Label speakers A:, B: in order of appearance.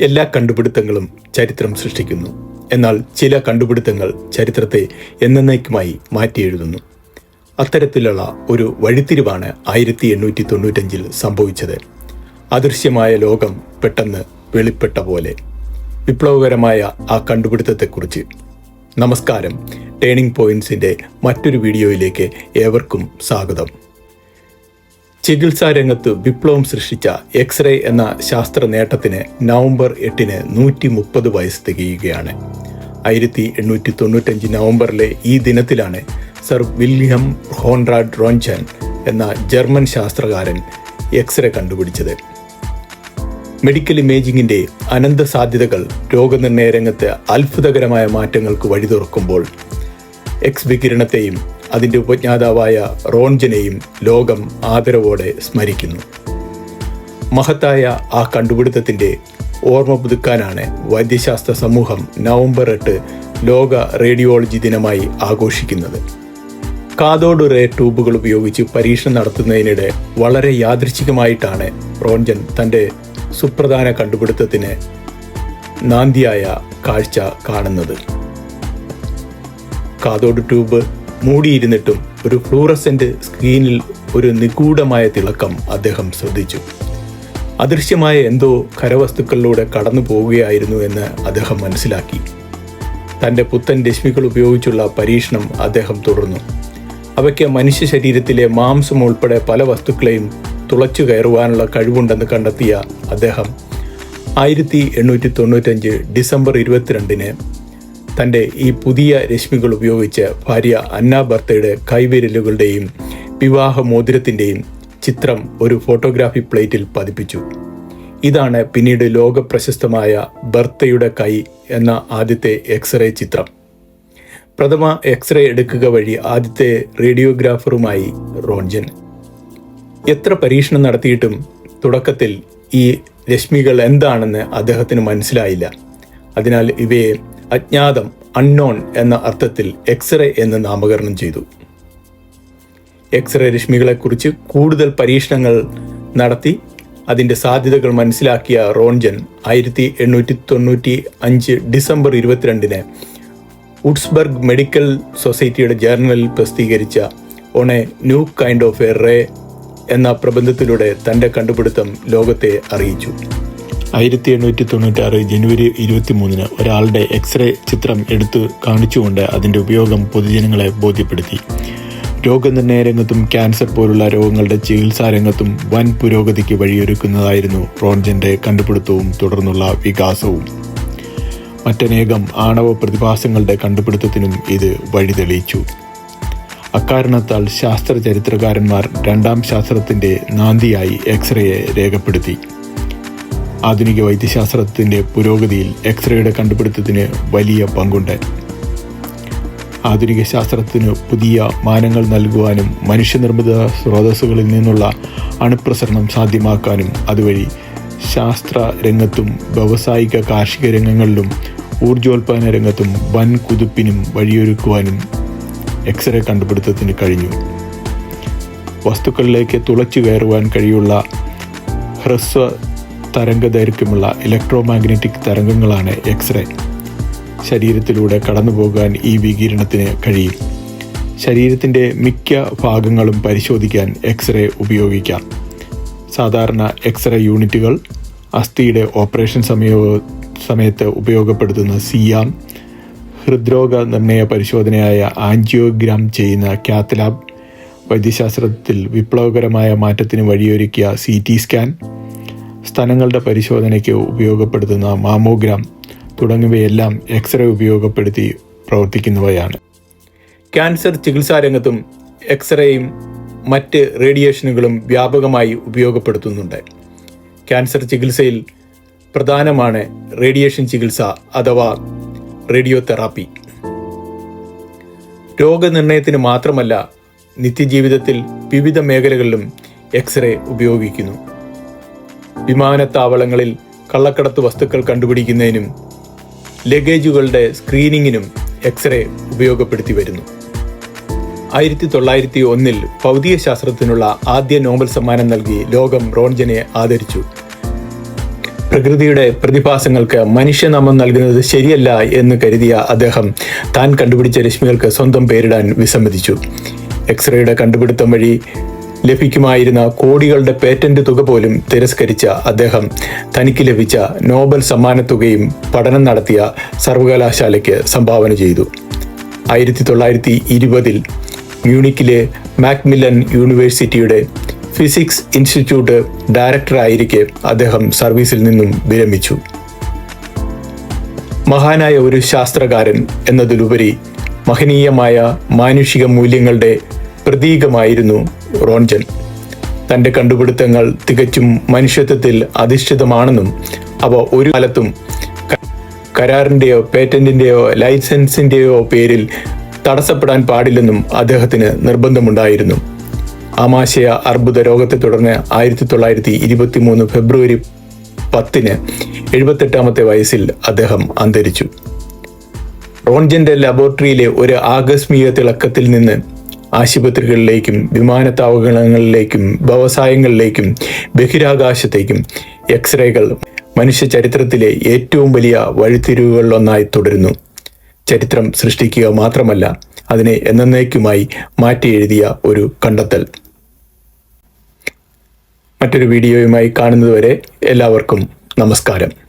A: എല്ലാ കണ്ടുപിടുത്തങ്ങളും ചരിത്രം സൃഷ്ടിക്കുന്നു. എന്നാൽ ചില കണ്ടുപിടുത്തങ്ങൾ ചരിത്രത്തെ എന്നേക്കുമായി മാറ്റിയെഴുതുന്നു. അത്തരത്തിലുള്ള ഒരു വഴിത്തിരിവാണ് ആയിരത്തി എണ്ണൂറ്റി തൊണ്ണൂറ്റഞ്ചിൽ സംഭവിച്ചത്. അദൃശ്യമായ ലോകം പെട്ടെന്ന് വെളിപ്പെട്ട പോലെ. വിപ്ലവകരമായ ആ കണ്ടുപിടുത്തത്തെക്കുറിച്ച്. നമസ്കാരം. ടേണിംഗ് പോയിന്റ്സിന്റെ മറ്റൊരു വീഡിയോയിലേക്ക് ഏവർക്കും സ്വാഗതം. ചികിത്സാ രംഗത്ത് വിപ്ലവം സൃഷ്ടിച്ച എക്സ്റേ എന്ന ശാസ്ത്ര നേട്ടത്തിന് നവംബർ എട്ടിന് നൂറ്റി മുപ്പത് വയസ്സ് തികയുകയാണ്. ആയിരത്തി എണ്ണൂറ്റി തൊണ്ണൂറ്റഞ്ച് നവംബറിലെ ഈ ദിനത്തിലാണ് സർ വില്യം ഹോൺറാഡ് റോഞ്ചൻ എന്ന ജർമ്മൻ ശാസ്ത്രകാരൻ എക്സ്റേ കണ്ടുപിടിച്ചത്. മെഡിക്കൽ ഇമേജിംഗിന്റെ അനന്ത സാധ്യതകൾ രോഗനിർണയ രംഗത്ത് അത്ഭുതകരമായ മാറ്റങ്ങൾക്ക് വഴി തുറക്കുമ്പോൾ എക്സ് വികിരണത്തെയും അതിന്റെ ഉപജ്ഞാതാവായ റോൺജനെയും ലോകം ആദരവോടെ സ്മരിക്കുന്നു. മഹത്തായ ആ കണ്ടുപിടുത്തത്തിന്റെ ഓർമ്മ പുതുക്കാനാണ് വൈദ്യശാസ്ത്ര സമൂഹം നവംബർ എട്ട് ലോക റേഡിയോളജി ദിനമായി ആഘോഷിക്കുന്നത്. കാതോടുറേ ട്യൂബുകൾ ഉപയോഗിച്ച് പരീക്ഷണം നടത്തുന്നതിനിടെ വളരെ യാദൃച്ഛികമായിട്ടാണ് റോൺജൻ തന്റെ സുപ്രധാന കണ്ടുപിടുത്തത്തിന് നാന്തിയായ കാഴ്ച കാണുന്നത്. കാതോട് ട്യൂബ് മൂടിയിരുന്നിട്ടും ഒരു ഫ്ലൂറസെന്റ് സ്ക്രീനിൽ ഒരു നിഗൂഢമായ തിളക്കം അദ്ദേഹം ശ്രദ്ധിച്ചു. അദൃശ്യമായ എന്തോ കരവസ്തുക്കളിലൂടെ കടന്നു പോവുകയായിരുന്നു എന്ന് അദ്ദേഹം മനസ്സിലാക്കി. തന്റെ പുത്തൻ രശ്മികൾ ഉപയോഗിച്ചുള്ള പരീക്ഷണം അദ്ദേഹം തുടർന്നു. അവയ്ക്ക് മനുഷ്യ ശരീരത്തിലെ മാംസം ഉൾപ്പെടെ പല വസ്തുക്കളെയും തുളച്ചു കയറുവാനുള്ള കഴിവുണ്ടെന്ന് കണ്ടെത്തിയ അദ്ദേഹം ആയിരത്തി എണ്ണൂറ്റി തൊണ്ണൂറ്റഞ്ച് ഡിസംബർ ഇരുപത്തിരണ്ടിന് തന്റെ ഈ പുതിയ രശ്മികൾ ഉപയോഗിച്ച് ഭാര്യ അന്ന ബർത്തയുടെ കൈവിരലുകളുടെയും വിവാഹ മോതിരത്തിന്റെയും ചിത്രം ഒരു ഫോട്ടോഗ്രാഫി പ്ലേറ്റിൽ പതിപ്പിച്ചു. ഇതാണ് പിന്നീട് ലോക പ്രശസ്തമായ ബർത്തയുടെ കൈ എന്ന ആദ്യത്തെ എക്സ്റേ ചിത്രം. പ്രഥമ എക്സ്റേ എടുക്കുക വഴി ആദ്യത്തെ റേഡിയോഗ്രാഫറുമായി റോൺജൻ. എത്ര പരീക്ഷണം നടത്തിയിട്ടും തുടക്കത്തിൽ ഈ രശ്മികൾ എന്താണെന്ന് അദ്ദേഹത്തിന് മനസ്സിലായില്ല. അതിനാൽ ഇവയെ അജ്ഞാതം അൺനോൺ എന്ന അർത്ഥത്തിൽ എക്സ്റേ എന്ന് നാമകരണം ചെയ്തു. എക്സ്റേ രശ്മികളെക്കുറിച്ച് കൂടുതൽ പരീക്ഷണങ്ങൾ നടത്തി അതിന്റെ സാധ്യതകൾ മനസ്സിലാക്കിയ റോൺജൻ ആയിരത്തി എണ്ണൂറ്റി തൊണ്ണൂറ്റി അഞ്ച് ഡിസംബർ ഇരുപത്തിരണ്ടിന് ഉഡ്സ്ബർഗ് മെഡിക്കൽ സൊസൈറ്റിയുടെ ജേർണലിൽ പ്രസിദ്ധീകരിച്ച on a new kind of a ray എന്ന പ്രബന്ധത്തിലൂടെ തന്റെ കണ്ടുപിടുത്തം ലോകത്തെ അറിയിച്ചു. ആയിരത്തി എണ്ണൂറ്റി തൊണ്ണൂറ്റാറ് ജനുവരി ഇരുപത്തി മൂന്നിന് ഒരാളുടെ എക്സ്റേ ചിത്രം എടുത്തു കാണിച്ചുകൊണ്ട് അതിന്റെ ഉപയോഗം പൊതുജനങ്ങളെ ബോധ്യപ്പെടുത്തി. രോഗനിർണയ രംഗത്തും ക്യാൻസർ പോലുള്ള രോഗങ്ങളുടെ ചികിത്സാ രംഗത്തും വൻ പുരോഗതിക്ക് വഴിയൊരുക്കുന്നതായിരുന്നു റോൺജന്റെ കണ്ടുപിടുത്തവും തുടർന്നുള്ള വികാസവും. മറ്റനേകം ആണവ പ്രതിഭാസങ്ങളുടെ കണ്ടുപിടുത്തത്തിനും ഇത് വഴിതെളിയിച്ചു. അക്കാരണത്താൽ ശാസ്ത്ര ചരിത്രകാരന്മാർ രണ്ടാം ശാസ്ത്രത്തിന്റെ നാന്തിയായി എക്സ്റേയെ രേഖപ്പെടുത്തി. ആധുനിക വൈദ്യശാസ്ത്രത്തിന്റെ പുരോഗതിയിൽ എക്സ്റേയുടെ കണ്ടുപിടുത്തത്തിന് വലിയ പങ്കുണ്ട്. ആധുനിക ശാസ്ത്രത്തിന് പുതിയ മാനങ്ങൾ നൽകുവാനും മനുഷ്യനിർമ്മിത സ്രോതസ്സുകളിൽ നിന്നുള്ള അണുപ്രസരണം സാധ്യമാക്കാനും അതുവഴി ശാസ്ത്ര രംഗത്തും വ്യാവസായിക കാർഷിക രംഗങ്ങളിലും ഊർജോൽപാദന രംഗത്തും വൻ കുതിപ്പിനും വഴിയൊരുക്കുവാനും എക്സ്റേ കണ്ടുപിടുത്തത്തിന് കഴിഞ്ഞു. വസ്തുക്കളിലേക്ക് തുളച്ചു കയറുവാൻ കഴിയുള്ള ഹ്രസ്വ തരംഗദൈർഘ്യമുള്ള ഇലക്ട്രോമാഗ്നറ്റിക് തരംഗങ്ങളാണ് എക്സ്റേ ശരീരത്തിലൂടെ കടന്നുപോകാൻ ഈ വികിരണത്തിന് കഴിയും. ശരീരത്തിന്റെ മിക്ക ഭാഗങ്ങളും പരിശോധിക്കാൻ എക്സ്റേ ഉപയോഗിക്കാം. സാധാരണ എക്സ്റേ യൂണിറ്റുകൾ അസ്ഥിയുടെ ഓപ്പറേഷൻ സമയ സമയത്ത് ഉപയോഗപ്പെടുത്തുന്ന സിയാം ഹൃദ്രോഗ നിർണയ പരിശോധനയായ ആൻജിയോഗ്രാം ചെയ്യുന്ന കാത്തലാബ് വൈദ്യശാസ്ത്രത്തിൽ വിപ്ലവകരമായ മാറ്റത്തിന് വഴിയൊരുക്കിയ സി ടി സ്കാൻ സ്ഥലങ്ങളുടെ പരിശോധനയ്ക്ക് ഉപയോഗപ്പെടുത്തുന്ന മാമോഗ്രാം തുടങ്ങിയവയെല്ലാം എക്സ്റേ ഉപയോഗപ്പെടുത്തി പ്രവർത്തിക്കുന്നവയാണ്. ക്യാൻസർ ചികിത്സാരംഗത്തും എക്സ്റേയും മറ്റ് റേഡിയേഷനുകളും വ്യാപകമായി ഉപയോഗപ്പെടുത്തുന്നുണ്ട്. ക്യാൻസർ ചികിത്സയിൽ പ്രധാനമാണ് റേഡിയേഷൻ ചികിത്സ അഥവാ റേഡിയോ തെറാപ്പി രോഗനിർണയത്തിന് മാത്രമല്ല നിത്യജീവിതത്തിൽ വിവിധ മേഖലകളിലും എക്സ്റേ ഉപയോഗിക്കുന്നു. വിമാനത്താവളങ്ങളിൽ കള്ളക്കടത്ത് വസ്തുക്കൾ കണ്ടുപിടിക്കുന്നതിനും ലഗേജുകളുടെ സ്ക്രീനിങ്ങിനും എക്സ്റേ ഉപയോഗപ്പെടുത്തി വരുന്നു. ആയിരത്തി തൊള്ളായിരത്തി ഒന്നിൽ ഭൗതിക ശാസ്ത്രത്തിനുള്ള ആദ്യ നോബൽ സമ്മാനം നൽകി ലോകം റോൺജനെ ആദരിച്ചു. പ്രകൃതിയുടെ പ്രതിഭാസങ്ങൾക്ക് മനുഷ്യനാമം നൽകുന്നത് ശരിയല്ല എന്ന് കരുതിയ അദ്ദേഹം താൻ കണ്ടുപിടിച്ച രശ്മികൾക്ക് സ്വന്തം പേരിടാൻ വിസമ്മതിച്ചു. എക്സ്റേയുടെ കണ്ടുപിടുത്തം വഴി ലഭിക്കുമായിരുന്ന കോടികളുടെ പേറ്റന്റ് തുക പോലും തിരസ്കരിച്ച അദ്ദേഹം തനിക്ക് ലഭിച്ച നോബൽ സമ്മാനത്തുകയും പഠനം നടത്തിയ സർവകലാശാലയ്ക്ക് സംഭാവന ചെയ്തു. ആയിരത്തി തൊള്ളായിരത്തി ഇരുപതിൽ മ്യൂണിക്കിലെ മാക്മില്ലൻ യൂണിവേഴ്സിറ്റിയുടെ ഫിസിക്സ് ഇൻസ്റ്റിറ്റ്യൂട്ട് ഡയറക്ടറായിരിക്കെ അദ്ദേഹം സർവീസിൽ നിന്നും വിരമിച്ചു. മഹാനായ ഒരു ശാസ്ത്രകാരൻ എന്നതിലുപരി മഹനീയമായ മാനുഷിക മൂല്യങ്ങളുടെ പ്രതീകമായിരുന്നു റോൺജൻ. തന്റെ കണ്ടുപിടുത്തങ്ങൾ തികച്ചും മനുഷ്യത്വത്തിൽ അധിഷ്ഠിതമാണെന്നും അവ ഒരു കാലത്തും കരാറിന്റെയോ പേറ്റന്റിന്റെയോ ലൈസൻസിന്റെയോ പേരിൽ തടസ്സപ്പെടാൻ പാടില്ലെന്നും അദ്ദേഹത്തിന് നിർബന്ധമുണ്ടായിരുന്നു. ആമാശയ അർബുദ രോഗത്തെ തുടർന്ന് ആയിരത്തി തൊള്ളായിരത്തി ഇരുപത്തി മൂന്ന് ഫെബ്രുവരി പത്തിന് എഴുപത്തെട്ടാമത്തെ വയസ്സിൽ അദ്ദേഹം അന്തരിച്ചു. റോൺജന്റെ ലബോറട്ടറിയിലെ ഒരു ആകസ്മിക തിളക്കത്തിൽ നിന്ന് ആശുപത്രികളിലേക്കും വിമാനത്താവളങ്ങളിലേക്കും വ്യവസായങ്ങളിലേക്കും ബഹിരാകാശത്തേക്കും എക്സ്റേകൾ മനുഷ്യ ചരിത്രത്തിലെ ഏറ്റവും വലിയ വഴിത്തിരിവുകളിലൊന്നായി തുടരുന്നു. ചരിത്രം സൃഷ്ടിക്കുക മാത്രമല്ല അതിനെ എന്നേക്കുമായി മാറ്റി എഴുതിയ ഒരു കണ്ടെത്തൽ. മറ്റൊരു വീഡിയോയുമായി കാണുന്നതുവരെ എല്ലാവർക്കും നമസ്കാരം.